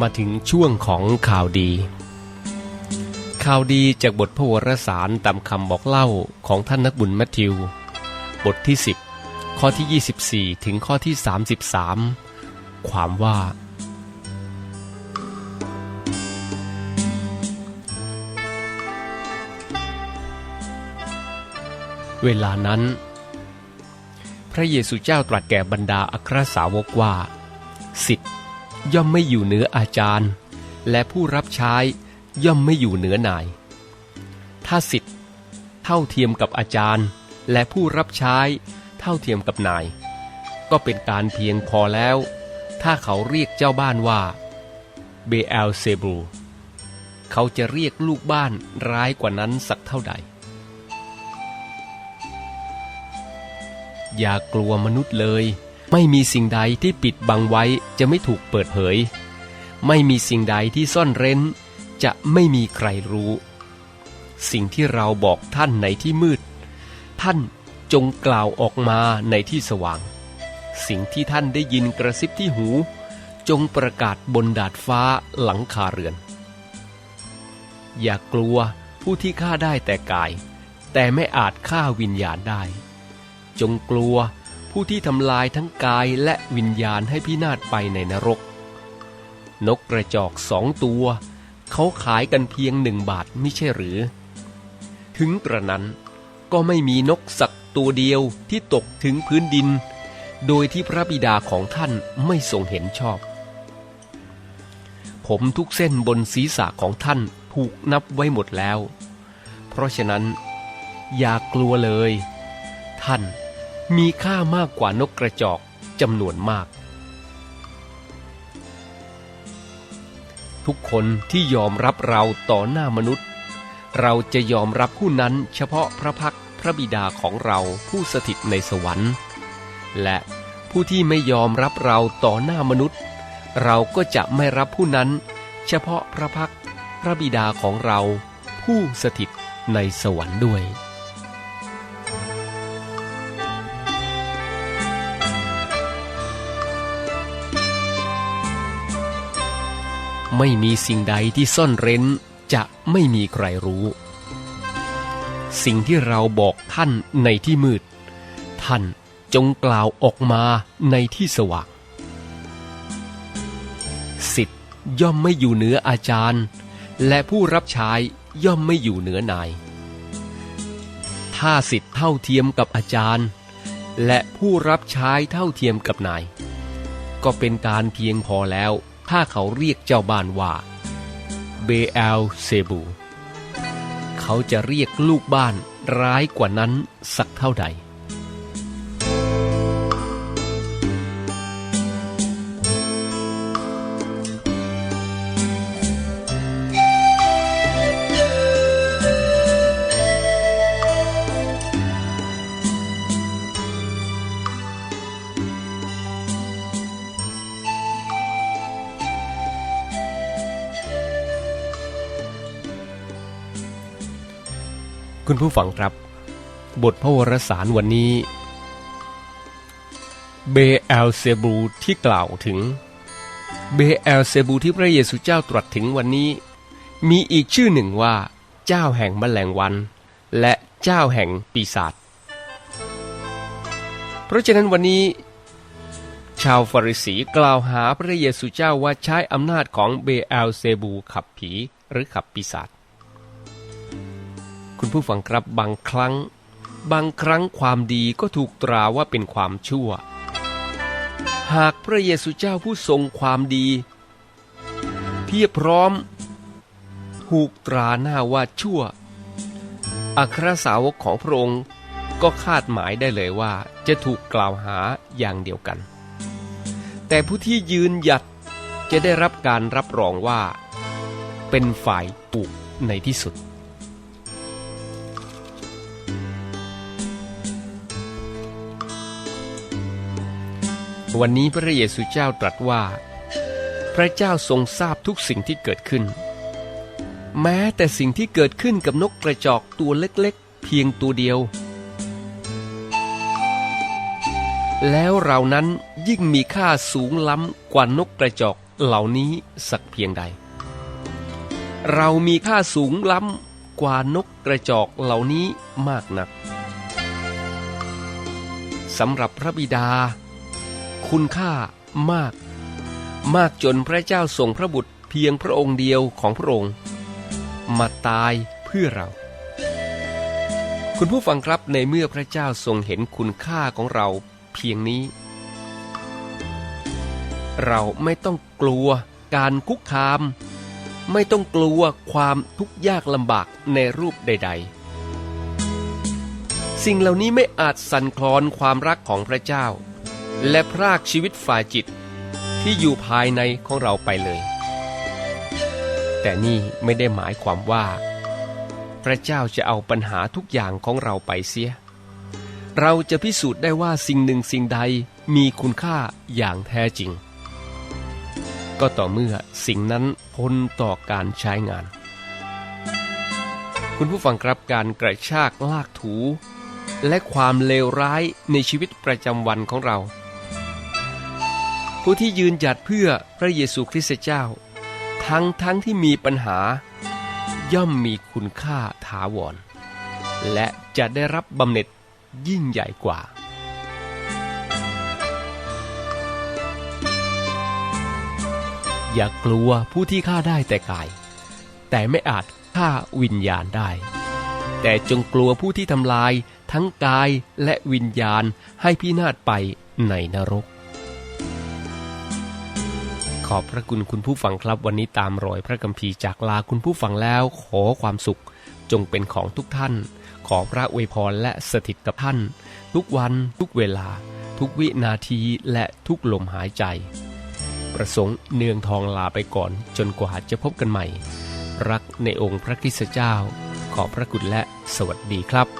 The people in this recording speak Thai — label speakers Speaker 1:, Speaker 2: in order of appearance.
Speaker 1: มาถึงช่วงของข่าวดี ข่าวดีจากบทพระวรสารตามคำบอกเล่าของท่านนักบุญแมทธิว บทที่ 10 ข้อที่ 24 ถึงข้อที่ 33 ความว่า เวลานั้น พระเยซูเจ้าตรัสแก่บรรดาอัครสาวกว่าสิทธิ ย่อมไม่อยู่เหนืออาจารย์ และผู้รับใช้ย่อมไม่อยู่เหนือนาย ถ้าสิทธิ์เท่าเทียมกับอาจารย์ และผู้รับใช้เท่าเทียมกับนาย ก็เป็นการเพียงพอแล้ว ถ้าเขาเรียกเจ้าบ้านว่าเบลเซบูเขาจะเรียกลูกบ้านร้ายกว่านั้นสักเท่าใด อย่ากลัวมนุษย์เลย ไม่มีสิ่งใดที่ปิดบังไว้จะไม่ถูกเปิดเผย ไม่มีสิ่งใดที่ซ่อนเร้น จะไม่มีใครรู้ สิ่งที่เราบอกท่านในที่มืด ท่านจงกล่าวออกมาในที่สว่าง สิ่งที่ท่านได้ยินกระซิบที่หู จงประกาศบนดาดฟ้าหลังคาเรือน อย่ากลัวผู้ที่ฆ่าได้แต่กาย แต่ไม่อาจฆ่าวิญญาณได้ จงกลัว ผู้ที่ทำลายทั้งกายและวิญญาณให้พินาศไปในนรก นกกระจอกสองตัว เขาขายกันเพียงหนึ่งบาทไม่ใช่หรือ ถึงกระนั้นก็ไม่มีนกสักตัวเดียวที่ตกถึงพื้นดิน โดยที่พระบิดาของท่านไม่ทรงเห็นชอบ ผมทุกเส้นบนศีรษะของท่านถูกนับไว้หมดแล้ว เพราะฉะนั้น อย่ากลัวเลย ท่าน มีค่ามากกว่านกกระจอกจำนวนมาก ทุกคนที่ยอมรับเราต่อหน้ามนุษย์ เราจะยอมรับผู้นั้นเฉพาะพระพักพระบิดาของเราผู้สถิตในสวรรค์ และผู้ที่ไม่ยอมรับเราต่อหน้ามนุษย์ เราก็จะไม่รับผู้นั้น เฉพาะพระพักพระบิดาของเราผู้สถิตในสวรรค์ด้วย ไม่มีสิ่งใดที่ซ่อนเร้นจะไม่มีใครรู้ สิ่งที่เราบอกท่านในที่มืด ท่านจงกล่าวออกมาในที่สว่างสิทธิ์ย่อมไม่อยู่เหนืออาจารย์ และผู้รับใช้ย่อมไม่อยู่เหนือนาย ถ้าสิทธิ์เท่าเทียมกับอาจารย์ และผู้รับใช้เท่าเทียมกับนาย ก็เป็นการเพียงพอแล้ว ถ้าเขาเรียกเจ้าบ้านว่าเบเอลเซบู เขาจะเรียกลูกบ้านร้ายกว่านั้นสักเท่าใด คุณผู้ฟังครับ บทพระวรสารวันนี้เบลเซบูที่กล่าวถึงเบลเซบูที่พระเยซูเจ้าตรัสถึงวันนี้ มีอีกชื่อหนึ่งว่า เจ้าแห่งแมลงวัน และเจ้าแห่งปีศาจเพราะฉะนั้นวันนี้ ชาวฟาริสีกล่าวหาพระเยซูเจ้าว่าใช้อำนาจของเบลเซบูขับผีหรือขับปีศาจ ผู้ฟังครับบางครั้ง บางครั้งความดีก็ถูกตราว่าเป็นความชั่ว หากพระเยซูเจ้าผู้ทรงความดี เพียบพร้อม ถูกตราหน้าว่าชั่ว อัครสาวกของพระองค์ก็คาดหมายได้เลยว่าจะถูกกล่าวหาอย่างเดียวกัน แต่ผู้ที่ยืนหยัดจะได้รับการรับรองว่า เป็นฝ่ายถูกในที่สุด วันนี้พระเยซูเจ้าตรัสว่า พระเจ้าทรงทราบทุกสิ่งที่เกิดขึ้น แม้แต่สิ่งที่เกิดขึ้นกับนกกระจอกตัวเล็กๆ เพียงตัวเดียว แล้วเรานั้นยิ่งมีค่าสูงล้ำกว่านกกระจอกเหล่านี้สักเพียงใด เรามีค่าสูงล้ำกว่านกกระจอกเหล่านี้มากนักสำหรับพระบิดา คุณค่ามาก มากจนพระเจ้าส่งพระบุตรเพียงพระองค์เดียวของพระองค์ มาตายเพื่อเรา คุณผู้ฟังครับในเมื่อพระเจ้าทรงเห็นคุณค่าของเราเพียงนี้ เราไม่ต้องกลัวการคุกคาม ไม่ต้องกลัวความทุกข์ยากลำบากในรูปใด ๆ สิ่งเหล่านี้ไม่อาจสั่นคลอนความรักของพระเจ้า และพรากชีวิตฝ่ายจิตที่อยู่ภายในของเราไปเลย แต่นี่ไม่ได้หมายความว่า พระเจ้าจะเอาปัญหาทุกอย่างของเราไปเสีย เราจะพิสูจน์ได้ว่าสิ่งหนึ่งสิ่งใดมีคุณค่าอย่างแท้จริง ก็ต่อเมื่อสิ่งนั้นพ้นต่อการใช้งาน คุณผู้ฟังครับการกระชากลากถู และความเลวร้ายในชีวิตประจำวันของเรา ผู้ที่ยืนหยัดเพื่อพระเยซูคริสต์เจ้า ทั้งทั้งที่มีปัญหา ย่อมมีคุณค่าถาวร และจะได้รับบำเหน็จยิ่งใหญ่กว่า อย่ากลัวผู้ที่ฆ่าได้แต่กาย แต่ไม่อาจฆ่าวิญญาณได้ แต่จงกลัวผู้ที่ทำลายทั้งกายและวิญญาณให้พินาศไปในนรก ขอบพระคุณคุณผู้ฟังครับ วันนี้ตามรอยพระกัมภีร์จากลาคุณผู้ฟังแล้วขอความสุข จงเป็นของทุกท่าน ขอพระอวยพรและสถิตกับท่าน ทุกวันทุกเวลา ทุกวินาทีและทุกลมหายใจ ประสงค์เนืองทองลาไปก่อนจนกว่าจะพบกันใหม่ รักในองค์พระคริสตเจ้า ขอบพระคุณและสวัสดีครับ